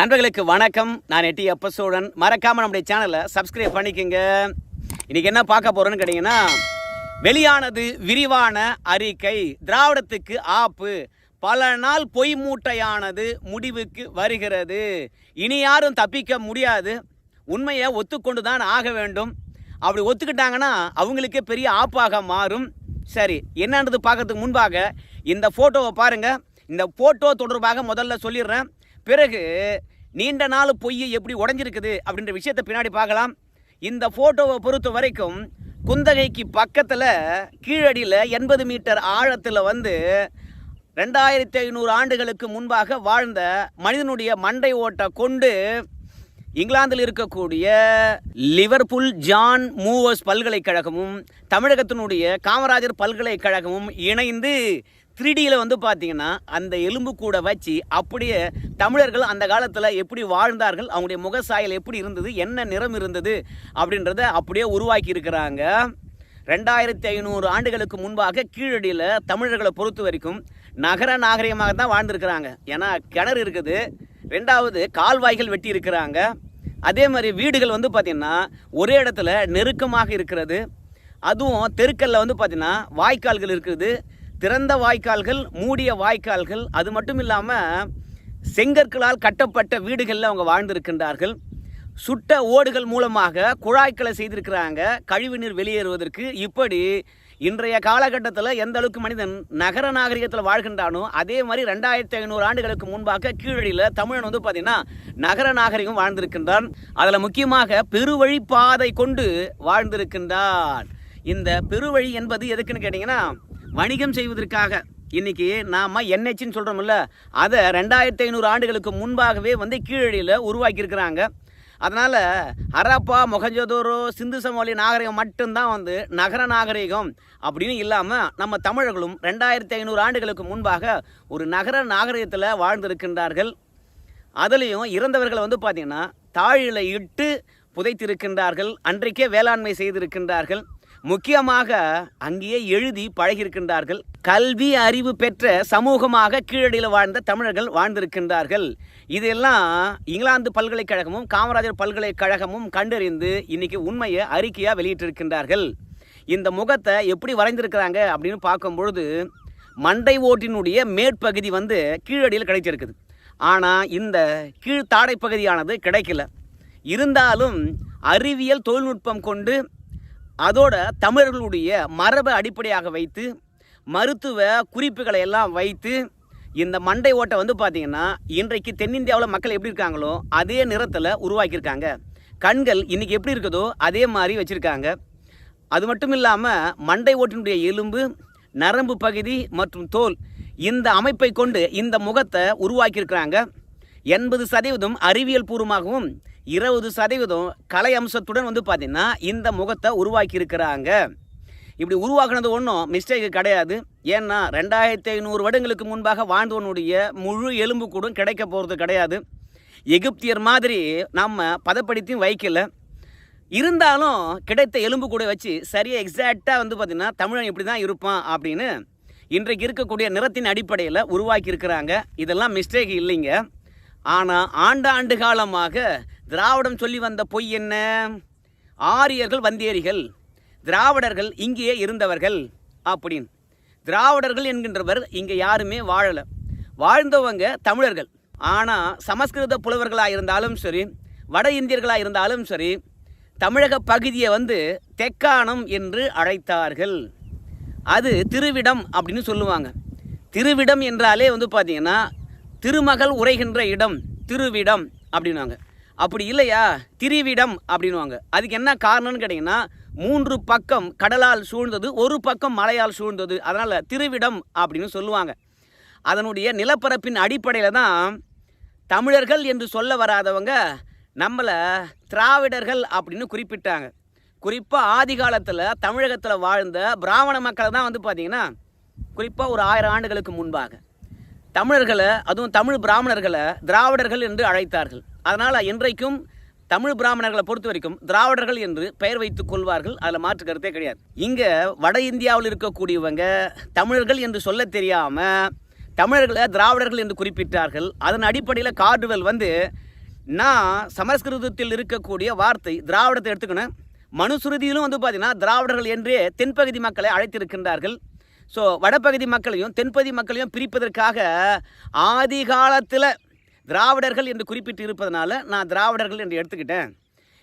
நண்பர்களுக்கு வணக்கம். நான் எட்டி அப்பசூடன் மறக்காமல் நம்முடைய சேனலை சப்ஸ்கிரைப் பண்ணிக்கோங்க. இன்னைக்கு என்ன பார்க்க போகிறோன்னு கேட்டிங்கன்னா வெளியானது விரிவான அறிக்கை. திராவிடத்துக்கு ஆப்பு. பல நாள் பொய் மூட்டையானது முடிவுக்கு வருகிறது. இனி யாரும் தப்பிக்க முடியாது. உண்மையை ஒத்துக்கொண்டு தான் ஆக வேண்டும். அப்படி ஒத்துக்கிட்டாங்கன்னா அவங்களுக்கே பெரிய ஆப்பாக மாறும். சரி என்னன்றது பார்க்கறதுக்கு முன்பாக இந்த ஃபோட்டோவை பாருங்கள் இந்த ஃபோட்டோ தொடர்பாக முதல்ல சொல்லிடுறேன். பிறகு நீண்ட நாள் பொய் எப்படி உடஞ்சிருக்குது அப்படின்ற விஷயத்தை பின்னாடி பார்க்கலாம். இந்த ஃபோட்டோவை பொறுத்த வரைக்கும் குந்தகைக்கு பக்கத்தில் கீழடியில் எண்பது மீட்டர் ஆழத்தில் வந்து ரெண்டாயிரத்தி ஐநூறு ஆண்டுகளுக்கு முன்பாக வாழ்ந்த மனிதனுடைய மண்டை ஓட்டை கொண்டு இங்கிலாந்தில் இருக்கக்கூடிய லிவர்பூல் ஜான் மூவர்ஸ் பல்கலைக்கழகமும் தமிழகத்தினுடைய காமராஜர் பல்கலைக்கழகமும் இணைந்து த்ரீடியில் வந்து பார்த்தீங்கன்னா அந்த எலும்பு கூட வச்சு அப்படியே தமிழர்கள் அந்த காலத்தில் எப்படி வாழ்ந்தார்கள் அவங்களுடைய முகசாயல் எப்படி இருந்தது என்ன நிறம் இருந்தது அப்படின்றத அப்படியே உருவாக்கி இருக்கிறாங்க. ரெண்டாயிரத்தி ஐநூறு ஆண்டுகளுக்கு முன்பாக கீழடியில் தமிழர்களை பொறுத்த வரைக்கும் நகர நாகரிகமாக தான் வாழ்ந்துருக்கிறாங்க. ஏன்னா கிணறு இருக்குது. ரெண்டாவது கால்வாய்கள் வெட்டி இருக்கிறாங்க. அதே மாதிரி வீடுகள் வந்து பார்த்திங்கன்னா ஒரே இடத்துல நெருக்கமாக இருக்கிறது. அதுவும் தெருக்கல்ல வந்து பார்த்திங்கன்னா வாய்க்கால்கள் இருக்குது. திறந்த வாய்க்கால்கள் மூடிய வாய்க்கால்கள் அது மட்டும் இல்லாமல் செங்கற்களால் கட்டப்பட்ட வீடுகளில் அவங்க வாழ்ந்திருக்கின்றார்கள். சுட்ட ஓடுகள் மூலமாக குழாய்களை செய்திருக்கிறாங்க கழிவுநீர் வெளியேறுவதற்கு. இப்படி இன்றைய காலகட்டத்தில் எந்த அளவுக்கு மனிதன் நகர நாகரிகத்தில் வாழ்கின்றானோ அதே மாதிரி ரெண்டாயிரத்தி ஐநூறு ஆண்டுகளுக்கு முன்பாக கீழடியில் தமிழன் வந்து பார்த்திங்கன்னா நகர நாகரிகம் வாழ்ந்திருக்கின்றான். அதில் முக்கியமாக பெருவழி பாதை கொண்டு வாழ்ந்திருக்கின்றான். இந்த பெருவழி என்பது எதுக்குன்னு கேட்டிங்கன்னா வணிகம் செய்வதற்காக. இன்னைக்கு நாம என்ஹெச்னு சொல்கிறோம்ல அதை ரெண்டாயிரத்தி ஐநூறு ஆண்டுகளுக்கு முன்பாகவே வந்து கீழடியில் உருவாக்கியிருக்கிறாங்க. அதனால் ஹரப்பா மொகஞ்சதோரோ சிந்து சமவெளி நாகரிகம் மட்டும்தான் வந்து நகர நாகரிகம் அப்படின்னு இல்லாமல் நம்ம தமிழர்களும் ரெண்டாயிரத்தி ஐநூறு ஆண்டுகளுக்கு முன்பாக ஒரு நகர நாகரிகத்தில் வாழ்ந்திருக்கின்றார்கள். அதுலேயும் இறந்தவர்களை வந்து பார்த்திங்கன்னா தாழில் இட்டு புதைத்திருக்கின்றார்கள். அன்றைக்கே வேளாண்மை செய்திருக்கின்றார்கள். முக்கியமாக அங்கேயே எழுதி பழகியிருக்கின்றார்கள். கல்வி அறிவு பெற்ற சமூகமாக கீழடியில் வாழ்ந்த தமிழர்கள் வாழ்ந்திருக்கின்றார்கள். இதெல்லாம் இங்கிலாந்து பல்கலைக்கழகமும் காமராஜர் பல்கலைக்கழகமும் கண்டறிந்து இன்னைக்கு உண்மையை அறிக்கையாக வெளியிட்டிருக்கின்றார்கள். இந்த முகத்தை எப்படி வரைந்திருக்கிறாங்க அப்படின்னு பார்க்கும் பொழுது மண்டை ஓட்டினுடைய மேற்பகுதி வந்து கீழடியில் கிடைச்சிருக்குது. ஆனால் இந்த கீழ் தாடை பகுதியானது கிடைக்கல. இருந்தாலும் அறிவியல் தொழில்நுட்பம் கொண்டு அதோட தமிழர்களுடைய மரபை அடிப்படையாக வைத்து மருத்துவ குறிப்புகளை எல்லாம் வைத்து இந்த மண்டை ஓட்டை வந்து பார்த்திங்கன்னா இன்றைக்கு தென்னிந்தியாவில் மக்கள் எப்படி இருக்காங்களோ அதே நிறத்தில் உருவாக்கியிருக்காங்க. கண்கள் இன்றைக்கி எப்படி இருக்குதோ அதே மாதிரி வச்சுருக்காங்க. அது மட்டும் இல்லாமல் மண்டை ஓட்டினுடைய எலும்பு நரம்பு பகுதி மற்றும் தோல் இந்த அமைப்பை கொண்டு இந்த முகத்தை உருவாக்கியிருக்கிறாங்க. எண்பது சதவீதம் அறிவியல் பூர்வமாகவும் இருபது சதவீதம் கலை அம்சத்துடன் வந்து பார்த்திங்கன்னா இந்த முகத்தை உருவாக்கி இருக்கிறாங்க இப்படி உருவாக்குனது ஒன்றும் மிஸ்டேக்கு கிடையாது. ஏன்னா ரெண்டாயிரத்தி ஐநூறு வருடங்களுக்கு முன்பாக வாழ்ந்தவனுடைய முழு எலும்பு கூடும் கிடைக்க போகிறது கிடையாது. எகிப்தியர் மாதிரி நம்ம பதப்படுத்தியும் வைக்கல. இருந்தாலும் கிடைத்த எலும்பு கூட வச்சு சரியாக எக்ஸாக்டாக வந்து பார்த்திங்கன்னா தமிழன் இப்படி தான் இருப்பான் அப்படின்னு இன்றைக்கு இருக்கக்கூடிய நிறத்தின் அடிப்படையில் உருவாக்கி இருக்கிறாங்க இதெல்லாம் மிஸ்டேக் இல்லைங்க. ஆனால் ஆண்டாண்டு காலமாக திராவிடம் சொல்லி வந்த பொய் என்ன? ஆரியர்கள் வந்தேரிகள் திராவிடர்கள் இங்கேயே இருந்தவர்கள் அப்படின்னு. திராவிடர்கள் என்கின்றவர் இங்கே யாருமே வாழலை. வாழ்ந்தவங்க தமிழர்கள். ஆனால் சமஸ்கிருத புலவர்களாக இருந்தாலும் சரி வட இந்தியர்களாக இருந்தாலும் சரி தமிழக பகுதியை வந்து தெக்கானம் என்று அழைத்தார்கள். அது திருவிடம் அப்படின்னு சொல்லுவாங்க. திருவிடம் என்றாலே வந்து பார்த்தீங்கன்னா திருமகள் உரைகின்ற இடம் திருவிடம் அப்படின்னாங்க அப்படி இல்லையா? திரிவிடம் அப்படின்வாங்க அதுக்கு என்ன காரணம்னு கேட்டிங்கன்னா மூன்று பக்கம் கடலால் சூழ்ந்தது ஒரு பக்கம் மலையால் சூழ்ந்தது. அதனால் திருவிடம் அப்படின்னு சொல்லுவாங்க. அதனுடைய நிலப்பரப்பின் அடிப்படையில் தான் தமிழர்கள் என்று சொல்ல வராதவங்க நம்மளை திராவிடர்கள் அப்படின்னு குறிப்பிட்டாங்க. குறிப்பாக ஆதி காலத்தில் தமிழகத்தில் வாழ்ந்த பிராமண மக்களை தான் வந்து பார்த்திங்கன்னா குறிப்பாக ஒரு ஆயிரம் ஆண்டுகளுக்கு முன்பாக. தமிழர்களை அதுவும் தமிழ் பிராமணர்களை திராவிடர்கள் என்று அழைத்தார்கள். அதனால் இன்றைக்கும் தமிழ் பிராமணர்களை பொறுத்த வரைக்கும் திராவிடர்கள் என்று பெயர் வைத்துக் கொள்வார்கள். அதில் மாற்று கருத்தே கிடையாது. இங்கே வட இந்தியாவில் இருக்கக்கூடியவங்க தமிழர்கள் என்று சொல்ல தெரியாமல் தமிழர்களை திராவிடர்கள் என்று குறிப்பிட்டார்கள். அதன் அடிப்படையில் கார்டுவெல் வந்து நான் சமஸ்கிருதத்தில் இருக்கக்கூடிய வார்த்தை திராவிடத்தை எடுத்துக்கணும். மனுசுருதியிலும் வந்து பார்த்தீங்கன்னா திராவிடர்கள் என்றே தென்பகுதி மக்களை அழைத்திருக்கின்றார்கள். ஸோ வடபகுதி மக்களையும் தென்பகுதி மக்களையும் பிரிப்பதற்காக ஆதி காலத்தில் திராவிடர்கள் என்று குறிப்பிட்டு இருப்பதனால நான் திராவிடர்கள் என்று எடுத்துக்கிட்டேன்.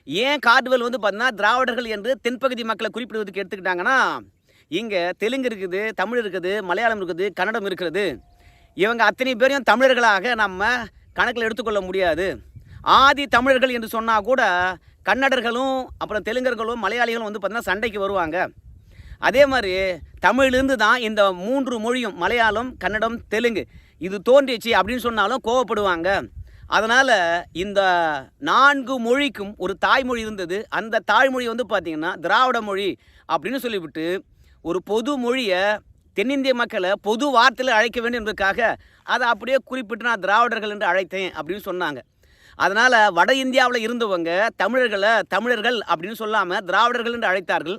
ஏன் கார்டுவல் வந்து பார்த்தீங்கன்னா திராவிடர்கள் என்று தென்பகுதி மக்களை குறிப்பிடுவதற்கு எடுத்துக்கிட்டாங்கன்னா இங்கே தெலுங்கு இருக்குது தமிழ் இருக்குது மலையாளம் இருக்குது கன்னடம் இருக்கிறது. இவங்க அத்தனை பேரையும் தமிழர்களாக நம்ம கணக்கில் எடுத்துக்கொள்ள முடியாது. ஆதி தமிழர்கள் என்று சொன்னால் கூட கன்னடர்களும் அப்புறம் தெலுங்கர்களும் மலையாளிகளும் வந்து பார்த்திங்கன்னா சண்டைக்கு வருவாங்க. அதே மாதிரி தமிழ்லேருந்து தான் இந்த மூன்று மொழியும் மலையாளம் கன்னடம் தெலுங்கு இது தோன்றிச்சு அப்படின்னு சொன்னாலும் கோவப்படுவாங்க. அதனால் இந்த நான்கு மொழிக்கும் ஒரு தாய்மொழி இருந்தது. அந்த தாய்மொழி வந்து பார்த்திங்கன்னா திராவிட மொழி அப்படின்னு சொல்லிவிட்டு ஒரு பொது மொழியை தென்னிந்திய மக்களை பொது வார்த்தையில் அழைக்க வேண்டும் என்பதற்காக அதை அப்படியே குறிப்பிட்டு நான் திராவிடர்கள் என்று அழைத்தேன் அப்படின்னு சொன்னாங்க. அதனால் வட இந்தியாவில் இருந்தவங்க தமிழர்களை தமிழர்கள் அப்படின்னு சொல்லாமல் திராவிடர்கள் என்று அழைத்தார்கள்.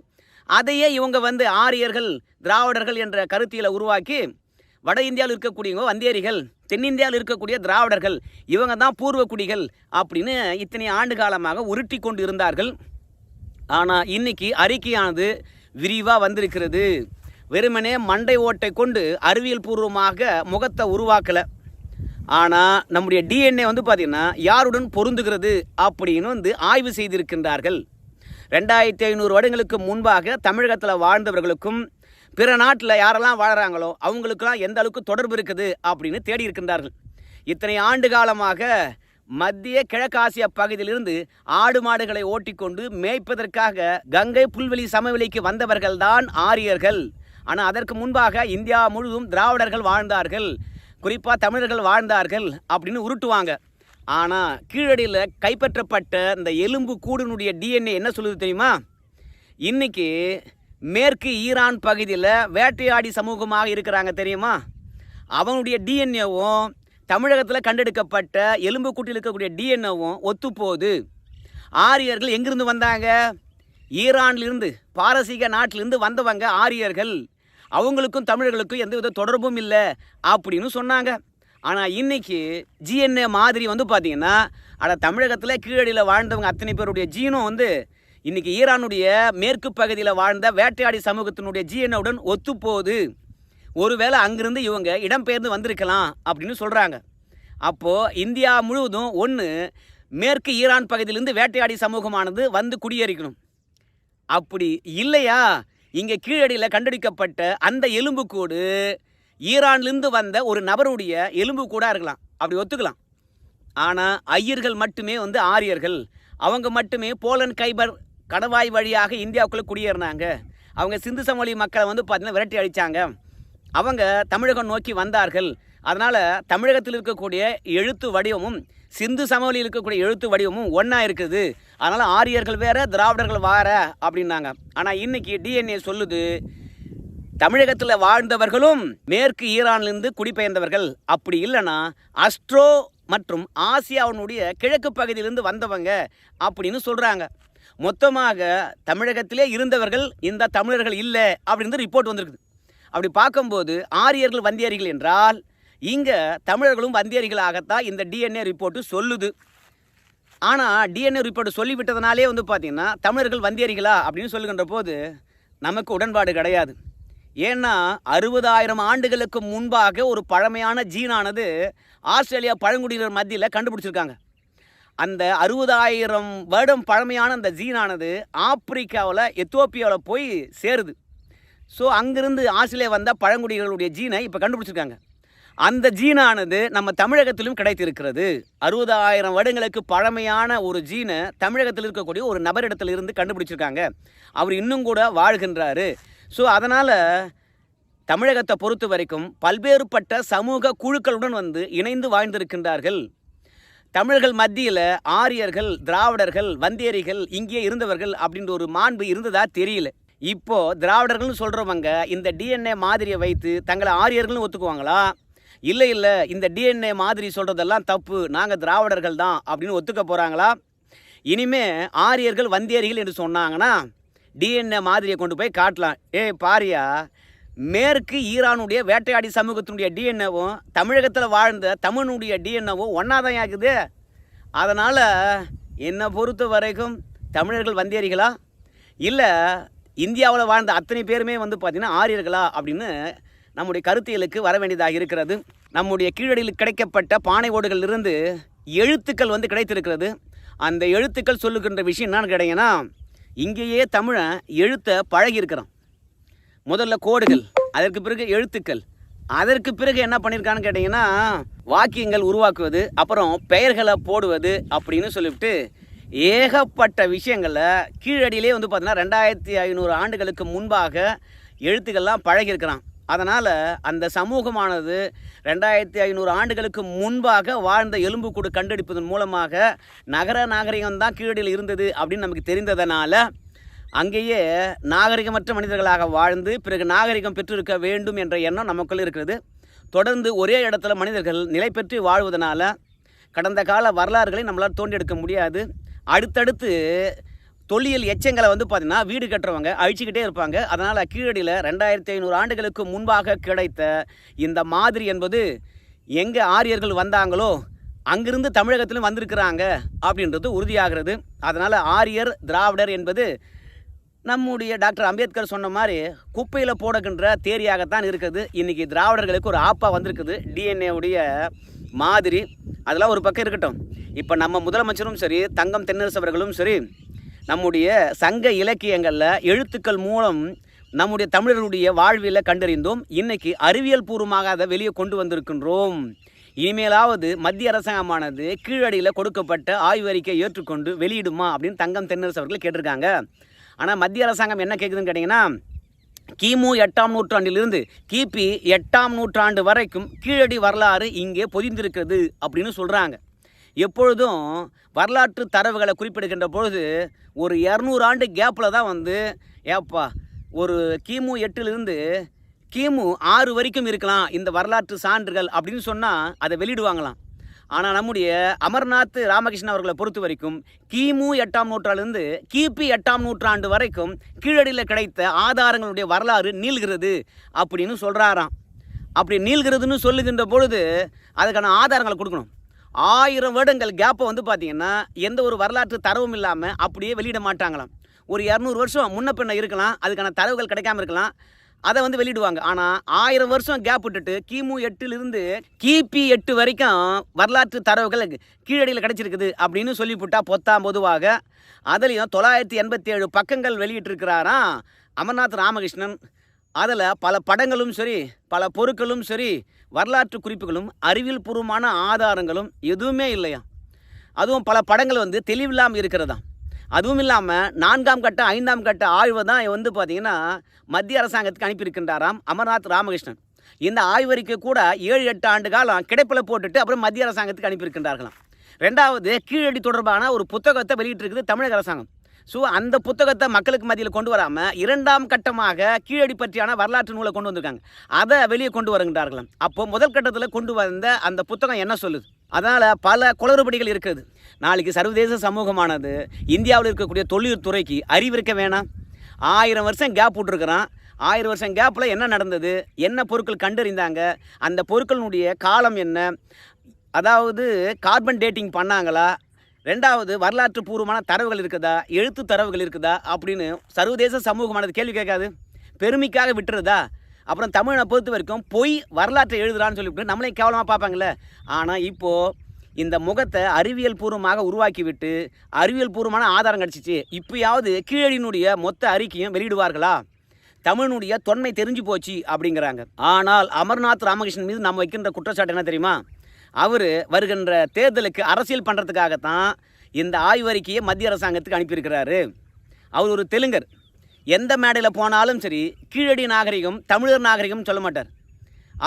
அதையே இவங்க வந்து ஆரியர்கள் திராவிடர்கள் என்ற கருத்தியில் உருவாக்கி வட இந்தியாவில் இருக்கக்கூடியவங்க வந்தேரிகள் தென்னிந்தியாவில் இருக்கக்கூடிய திராவிடர்கள் இவங்க தான் பூர்வக்குடிகள் அப்படின்னு இத்தனை ஆண்டு காலமாக உருட்டி கொண்டு இருந்தார்கள் ஆனால் இன்னைக்கு அறிக்கையானது விரிவாக வந்திருக்கிறது. வெறுமனே மண்டை ஓட்டை கொண்டு அறிவியல் பூர்வமாக முகத்தை உருவாக்கலை. ஆனால் நம்முடைய டிஎன்ஏ வந்து பார்த்திங்கன்னா யாருடன் பொருந்துகிறது அப்படின்னு வந்து ஆய்வு செய்திருக்கின்றார்கள். ரெண்டாயிரத்தி ஐநூறு வருடங்களுக்கு முன்பாக தமிழகத்தில் வாழ்ந்தவர்களுக்கும் பிற நாட்டில் யாரெல்லாம் வாழறாங்களோ அவங்களுக்கெல்லாம் எந்த அளவுக்கு தொடர்பு இருக்குது அப்படின்னு தேடி இருக்கின்றார்கள். இத்தனை ஆண்டு காலமாக மத்திய கிழக்காசிய பகுதியிலிருந்து ஆடு மாடுகளை ஓட்டிக்கொண்டு மேய்ப்பதற்காக கங்கை புல்வெளி சமவெளிக்கு வந்தவர்கள்தான் ஆரியர்கள். ஆனால் அதற்கு முன்பாக இந்தியா முழுவதும் திராவிடர்கள் வாழ்ந்தார்கள். குறிப்பாக தமிழர்கள் வாழ்ந்தார்கள் அப்படின்னு உருட்டுவாங்க. ஆனால் கீழடியில் கைப்பற்றப்பட்ட இந்த எலும்பு கூடினுடைய டிஎன்ஏ என்ன சொல்லுது தெரியுமா? இன்றைக்கி மேற்கு ஈரான் பகுதியில் வேட்டையாடி சமூகமாக இருக்கிறாங்க தெரியுமா? அவனுடைய டிஎன்ஏவும் தமிழகத்தில் கண்டெடுக்கப்பட்ட எலும்பு கூட்டில் இருக்கக்கூடிய டிஎன்ஏவும் ஒத்துப்போகுது. ஆரியர்கள் எங்கிருந்து வந்தாங்க? ஈரான்லேருந்து பாரசீக நாட்டிலிருந்து வந்தவங்க ஆரியர்கள். அவங்களுக்கும் தமிழர்களுக்கும் எந்தவித தொடர்பும் இல்லை அப்படின்னு சொன்னாங்க. ஆனால் இன்னைக்கு ஜிஎன்ஏ மாதிரி வந்து பார்த்தீங்கன்னா அட தமிழகத்தில் கீழடியில் வாழ்ந்தவங்க அத்தனை பேருடைய ஜீனும் வந்து இன்னைக்கு ஈரானுடைய மேற்கு பகுதியில் வாழ்ந்த வேட்டையாடி சமூகத்தினுடைய ஜிஎன்ஏவுடன் ஒத்துப்போகுது. ஒருவேளை அங்கிருந்து இவங்க இடம்பெயர்ந்து வந்திருக்கலாம் அப்படின்னு சொல்கிறாங்க அப்போது இந்தியா முழுவதும் ஒன்று மேற்கு ஈரான் பகுதியிலிருந்து வேட்டையாடி சமூகமானது வந்து குடியேறிக்கணும். அப்படி இல்லையா? இங்கே கீழடியில் கண்டுபிடிக்கப்பட்ட அந்த எலும்புக்கூடு ஈரான்லேருந்து வந்த ஒரு நபருடைய எலும்பு கூட இருக்கலாம். அப்படி ஒத்துக்கலாம். ஆனால் ஐயர்கள் மட்டுமே வந்து ஆரியர்கள். அவங்க மட்டுமே போலன் கைபர் கடவாய் வழியாக இந்தியாவுக்குள்ளே குடியேறினாங்க. அவங்க சிந்து சமவெளி மக்களை வந்து பார்த்தீங்கன்னா விரட்டி அடித்தாங்க அவங்க தமிழகம் நோக்கி வந்தார்கள். அதனால் தமிழகத்தில் இருக்கக்கூடிய எழுத்து வடிவமும் சிந்து சமவெளியில் இருக்கக்கூடிய எழுத்து வடிவமும் ஒன்றா இருக்குது. அதனால் ஆரியர்கள் வேற திராவிடர்கள் வார அப்படின்னாங்க. ஆனால் இன்றைக்கி டிஎன்ஏ சொல்லுது தமிழகத்தில் வாழ்ந்தவர்களும் மேற்கு ஈரான்லேருந்து குடிபெயர்ந்தவர்கள் அப்படி இல்லைன்னா அஸ்ட்ரோ மற்றும் ஆசியாவினுடைய கிழக்கு பகுதியிலிருந்து வந்தவங்க அப்படின்னு சொல்கிறாங்க மொத்தமாக தமிழகத்திலே இருந்தவர்கள் இந்த தமிழர்கள் இல்லை அப்படின்னு ரிப்போர்ட் வந்திருக்குது. அப்படி பார்க்கும்போது ஆரியர்கள் வந்தியர்கள் என்றால் இங்கே தமிழர்களும் வந்தியர்களாகத்தான் இந்த டிஎன்ஏ ரிப்போர்ட்டு சொல்லுது. ஆனால் டிஎன்ஏ ரிப்போர்ட் சொல்லிவிட்டதுனாலே வந்து பார்த்திங்கன்னா தமிழர்கள் வந்தியரிகளா அப்படின்னு சொல்லுகின்ற போது நமக்கு உடன்பாடு கிடையாது. ஏன்னா அறுபதாயிரம் ஆண்டுகளுக்கு முன்பாக ஒரு பழமையான ஜீனானது ஆஸ்திரேலியா பழங்குடியினர் மத்தியில் கண்டுபிடிச்சிருக்காங்க. அந்த அறுபதாயிரம் வருடம் பழமையான அந்த ஜீனானது ஆப்பிரிக்காவில் எத்தோப்பியாவில் போய் சேருது. ஸோ அங்கேருந்து ஆஸ்திரேலியா வந்த பழங்குடிகளுடைய ஜீனை இப்போ கண்டுபிடிச்சிருக்காங்க. அந்த ஜீனானது நம்ம தமிழகத்திலும் கிடைத்திருக்கிறது. அறுபதாயிரம் வருடங்களுக்கு பழமையான ஒரு ஜீனை தமிழகத்தில் இருக்கக்கூடிய ஒரு நபரிடத்தில் இருந்து கண்டுபிடிச்சிருக்காங்க. அவர் இன்னும் கூட வாழ்கின்றாரு. ஸோ அதனால் தமிழகத்தை பொறுத்த வரைக்கும் பல்வேறுபட்ட சமூக குழுக்களுடன் வந்து இணைந்து வாழ்ந்திருக்கின்றார்கள். தமிழர்கள் மத்தியில் ஆரியர்கள் திராவிடர்கள் வந்தேரிகள் இங்கே இருந்தவர்கள் அப்படின்ற ஒரு மாண்பு இருந்ததா தெரியல. இப்போது திராவிடர்கள்னு சொல்கிறவங்க இந்த டிஎன்ஏ மாதிரியை வைத்து தங்களை ஆரியர்கள்னு ஒத்துக்குவாங்களா? இல்லை இல்லை இந்த டிஎன்ஏ மாதிரி சொல்கிறதெல்லாம் தப்பு நாங்கள் திராவிடர்கள் தான் அப்படின்னு ஒத்துக்க போகிறாங்களா இனிமே ஆரியர்கள் வந்தேரிகள் என்று சொன்னாங்கன்னா டிஎன்ஏ மாதிரியை கொண்டு போய் காட்டலாம். ஏய் பாரியா மேற்கு ஈரானுடைய வேட்டையாடி சமூகத்தினுடைய டிஎன்ஏவும் தமிழகத்தில் வாழ்ந்த தமிழனுடைய டிஎன்ஏவும் ஒன்றா தான் ஆகுது. அதனால் என்னை பொறுத்த வரைக்கும் தமிழர்கள் வந்தேறிகளா இல்லை இந்தியாவில் வாழ்ந்த அத்தனை பேருமே வந்து பார்த்திங்கன்னா ஆரியர்களா? அப்படின்னு நம்முடைய கருத்தியலுக்கு வர வேண்டியதாக இருக்கிறது. நம்முடைய கீழடியில் கிடைக்கப்பட்ட பானை ஓடுகளிலிருந்து எழுத்துக்கள் வந்து கிடைத்திருக்கிறது. அந்த எழுத்துக்கள் சொல்லுகின்ற விஷயம் என்னன்னு கிடைங்கன்னா இங்கேயே தமிழன் எழுத்தை பழகியிருக்கிறான். முதல்ல கோடுகள் அதற்கு பிறகு எழுத்துக்கள். அதற்கு பிறகு என்ன பண்ணியிருக்கான்னு கேட்டிங்கன்னா வாக்கியங்கள் உருவாக்குவது அப்புறம் பெயர்களை போடுவது அப்படின்னு சொல்லிவிட்டு ஏகப்பட்ட விஷயங்களில் கீழடியிலே வந்து பார்த்தீங்கன்னா ரெண்டாயிரத்தி ஐநூறு ஆண்டுகளுக்கு முன்பாக எழுத்துக்கள்லாம் பழகியிருக்கிறான். அதனால் அந்த சமூகமானது ரெண்டாயிரத்தி ஐநூறு ஆண்டுகளுக்கு முன்பாக வாழ்ந்த எலும்புக்கூடு கண்டுபிடிப்பதன் மூலமாக நகர நாகரிகம் தான் கீழடியில் இருந்தது அப்படின்னு நமக்கு தெரிந்ததனால அங்கேயே நாகரிகமற்ற மனிதர்களாக வாழ்ந்து பிறகு நாகரிகம் பெற்றிருக்க வேண்டும் என்ற எண்ணம் நமக்குள் இருக்கிறது. தொடர்ந்து ஒரே இடத்துல மனிதர்கள் நிலை பெற்று வாழ்வதனால கடந்த கால வரலாறுகளை நம்மளால் தோண்டியெடுக்க முடியாது. அடுத்தடுத்து தொல்லியல் எச்சங்களை வந்து பார்த்திங்கன்னா வீடு கட்டுறவங்க அழிச்சிக்கிட்டே இருப்பாங்க. அதனால் கீழடியில் ரெண்டாயிரத்தி ஐநூறு ஆண்டுகளுக்கு முன்பாக கிடைத்த இந்த மாதிரி என்பது எங்கே ஆரியர்கள் வந்தாங்களோ அங்கிருந்து தமிழகத்திலும் வந்திருக்கிறாங்க அப்படின்றது உறுதியாகிறது. அதனால் ஆரியர் திராவிடர் என்பது நம்முடைய டாக்டர் அம்பேத்கர் சொன்ன மாதிரி குப்பையில் போடுகின்ற தேரியாகத்தான் இருக்குது. இன்றைக்கி திராவிடர்களுக்கு ஒரு ஆப்பாக வந்திருக்குது. டிஎன்ஏவுடைய மாதிரி. அதெல்லாம் ஒரு பக்கம் இருக்கட்டும். இப்போ நம்ம முதலமைச்சரும் சரி தங்கம் தென்னரசு அவர்களும் சரி நம்முடைய சங்க இலக்கியங்களில் எழுத்துக்கள் மூலம் நம்முடைய தமிழர்களுடைய வாழ்வில கண்டறிந்தோம். இன்னைக்கு அறிவியல் பூர்வமாக அதை வெளியே கொண்டு வந்திருக்கின்றோம். இனிமேலாவது மத்திய அரசாங்கமானது கீழடியில் கொடுக்கப்பட்ட ஆய்வறிக்கை ஏற்றுக்கொண்டு வெளியிடுமா அப்படின்னு தங்கம் தென்னரசு அவர்கள் கேட்டிருக்காங்க. ஆனால் மத்திய அரசாங்கம் என்ன கேட்குதுன்னு கேட்டிங்கன்னா கிமு எட்டாம் நூற்றாண்டிலிருந்து கிபி எட்டாம் நூற்றாண்டு வரைக்கும் கீழடி வரலாறு இங்கே பொதிந்திருக்கிறது அப்படின்னு சொல்கிறாங்க எப்பொழுதும் வரலாற்று தரவுகளை குறிப்பிடுகின்ற பொழுது ஒரு இரநூறு ஆண்டு கேப்பில் தான் வந்து ஏப்பா ஒரு கிமு எட்டுலேருந்து கிமு ஆறு வரைக்கும் இருக்கலாம் இந்த வரலாற்று சான்றுகள் அப்படின்னு சொன்னால் அதை வெளியிடுவாங்களாம். ஆனால் நம்முடைய அமர்நாத் ராமகிருஷ்ணன் அவர்களை பொறுத்த வரைக்கும் கிமு எட்டாம் நூற்றாண்டிலிருந்து கிபி எட்டாம் நூற்றாண்டு வரைக்கும் கீழடியில் கிடைத்த ஆதாரங்களுடைய வரலாறு நீள்கிறது அப்படின்னு சொல்கிறாராம் அப்படி நீள்கிறதுன்னு சொல்லுகின்ற பொழுது அதுக்கான ஆதாரங்களை கொடுக்கணும். ஆயிரம் வருடங்கள் கேப்பை வந்து பார்த்தீங்கன்னா எந்த ஒரு வரலாற்று தரவும் இல்லாமல் அப்படியே வெளியிட மாட்டாங்களாம். ஒரு இரநூறு வருஷம் முன்ன பின்ன இருக்கலாம் அதுக்கான தரவுகள் கிடைக்காம இருக்கலாம் அதை வந்து வெளியிடுவாங்க. ஆனால் ஆயிரம் வருஷம் கேப் விட்டுட்டு கிமு எட்டுலேருந்து கிபி எட்டு வரைக்கும் வரலாற்று தரவுகள் கீழடியில் கிடைச்சிருக்குது அப்படின்னு சொல்லிவிட்டா பொத்தாம் பொதுவாக. அதுலேயும் தொள்ளாயிரத்தி எண்பத்தி ஏழு பக்கங்கள் வெளியிட்டிருக்கிறாராம் அமர்நாத் ராமகிருஷ்ணன். அதில் பல படங்களும் சரி பல பொருட்களும் சரி வரலாற்று குறிப்புகளும் அறிவியல் பூர்வமான ஆதாரங்களும் எதுவுமே இல்லையா? அதுவும் பல படங்கள் வந்து தெளிவில்லாமல் இருக்கிறதா? அதுவும் இல்லாமல் நான்காம் கட்ட ஐந்தாம் கட்ட ஆய்வை தான் வந்து பார்த்திங்கன்னா மத்திய அரசாங்கத்துக்கு அனுப்பியிருக்கின்றாராம் அமர்நாத் ராமகிருஷ்ணன். இந்த ஆய்வறிக்கை கூட ஏழு எட்டு ஆண்டு காலம் கிடைப்பில் போட்டுட்டு அப்புறம் மத்திய அரசாங்கத்துக்கு அனுப்பியிருக்கின்றார்களாம். ரெண்டாவது கீழடி தொடர்பான ஒரு புத்தகத்தை வெளியிட்டிருக்குது தமிழக அரசாங்கம். ஸோ அந்த புத்தகத்தை மக்களுக்கு மத்தியில் கொண்டு வராமல் இரண்டாம் கட்டமாக கீழடி பற்றியான வரலாற்று நூலை கொண்டு வந்திருக்காங்க. அதை வெளியே கொண்டு வருகின்றார்களாம். அப்போ முதல் கட்டத்தில் கொண்டு வந்த அந்த புத்தகம் என்ன சொல்லுது? அதனால் பல குளறுபடிகள் இருக்குது நாளைக்கு சர்வதேச சமூகமானது இந்தியாவில் இருக்கக்கூடிய தொழில்துறைக்கு அறிவிருக்க வேணாம். ஆயிரம் வருஷம் கேப் விட்ருக்குறான் ஆயிரம் வருஷம் கேப்பில் என்ன நடந்தது? என்ன பொருட்கள் கண்டறிந்தாங்க? அந்த பொருட்களினுடைய காலம் என்ன? அதாவது கார்பன் டேட்டிங் பண்ணாங்களா? ரெண்டாவது வரலாற்று பூர்வமான தரவுகள் இருக்குதா? எழுத்து தரவுகள் இருக்குதா? அப்படின்னு சர்வதேச சமூகமானது கேள்வி கேட்காது. பெருமைக்காக விட்டுறதா? அப்புறம் தமிழனை பொறுத்த வரைக்கும் பொய் வரலாற்றை எழுதுறான்னு சொல்லிவிட்டு நம்மளே கேவலமாக பார்ப்பாங்கல்ல. ஆனால் இப்போது இந்த முகத்தை அறிவியல் பூர்வமாக உருவாக்கி விட்டு அறிவியல் பூர்வமான ஆதாரம் கிடச்சிச்சு. இப்போயாவது கீழடியினுடைய மொத்த அறிக்கையும் வெளியிடுவார்களா? தமிழனுடைய தொன்மை தெரிஞ்சு போச்சு அப்படிங்கிறாங்க. ஆனால் அமர்நாத் ராமகிருஷ்ணன் மீது நம்ம வைக்கின்ற குற்றச்சாட்டு என்ன தெரியுமா? அவர் வருகின்ற தேர்தலுக்கு அரசியல் பண்ணுறதுக்காகத்தான் இந்த ஆய்வறிக்கையை மத்திய அரசாங்கத்துக்கு அனுப்பியிருக்கிறாரு. அவர் ஒரு தெலுங்கர். எந்த மேடையில் போனாலும் சரி கீழடி நாகரிகம் தமிழர் நாகரிகம் சொல்ல மாட்டார்.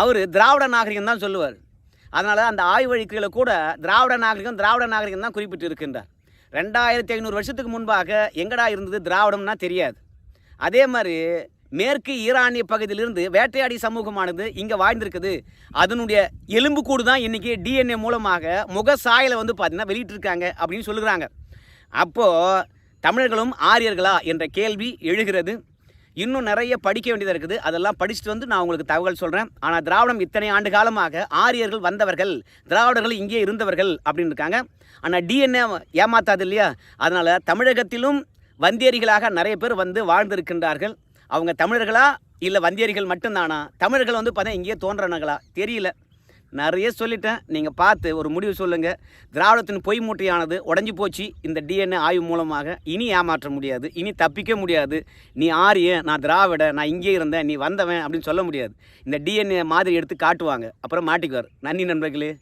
அவர் திராவிட நாகரிகம் தான் சொல்லுவார். அதனால் அந்த ஆய்வழிக்கைகளை கூட திராவிட நாகரிகம் திராவிட நாகரிகம் தான் குறிப்பிட்டு இருக்கின்றார் ரெண்டாயிரத்தி ஐநூறு வருஷத்துக்கு முன்பாக எங்கடா இருந்தது திராவிடம்னா தெரியாது. அதே மாதிரி மேற்கு ஈரானிய பகுதியிலிருந்து வேட்டையாடி சமூகமானது இங்கே வாழ்ந்திருக்குது. அதனுடைய எலும்புக்கூடு தான் இன்றைக்கி டிஎன்ஏ மூலமாக முக சாயலை வந்து பார்த்திங்கன்னா வெளியிட்டிருக்காங்க அப்படின்னு சொல்லுகிறாங்க. அப்போது தமிழர்களும் ஆரியர்களா என்ற கேள்வி எழுகிறது. இன்னும் நிறைய படிக்க வேண்டியதாக இருக்குது. அதெல்லாம் படிச்சுட்டு வந்து நான் உங்களுக்கு தகவல் சொல்கிறேன் ஆனால் திராவிடம் இத்தனை ஆண்டு காலமாக ஆரியர்கள் வந்தவர்கள் திராவிடர்கள் இங்கே இருந்தவர்கள் அப்படின்னு இருக்காங்க. ஆனால் டிஎன்ஏ ஏமாத்தாது இல்லையா? அதனால் தமிழகத்திலும் வந்தேரிகளாக நிறைய பேர் வந்து வாழ்ந்திருக்கின்றார்கள். அவங்க தமிழர்களா இல்லை வந்தியர்கள் மட்டும்தானா? தமிழர்கள் வந்து பார்த்தா இங்கேயே தோன்றனங்களா தெரியல. நிறைய சொல்லிட்டேன். நீங்கள் பார்த்து ஒரு முடிவு சொல்லுங்கள் திராவிடத்தின் பொய் மூட்டையானது உடஞ்சி போச்சு. இந்த டிஎன்ஏ ஆய்வு மூலமாக இனி ஏமாற்ற முடியாது. இனி தப்பிக்க முடியாது. நீ ஆரிய நான் திராவிட நான் இங்கே இருந்தேன். நீ வந்தவன் அப்படின்னு சொல்ல முடியாது. இந்த டிஎன்ஏ மாதிரி எடுத்து காட்டுவாங்க. அப்புறம் மாட்டிக்குவார். நன்றி நண்பர்களே.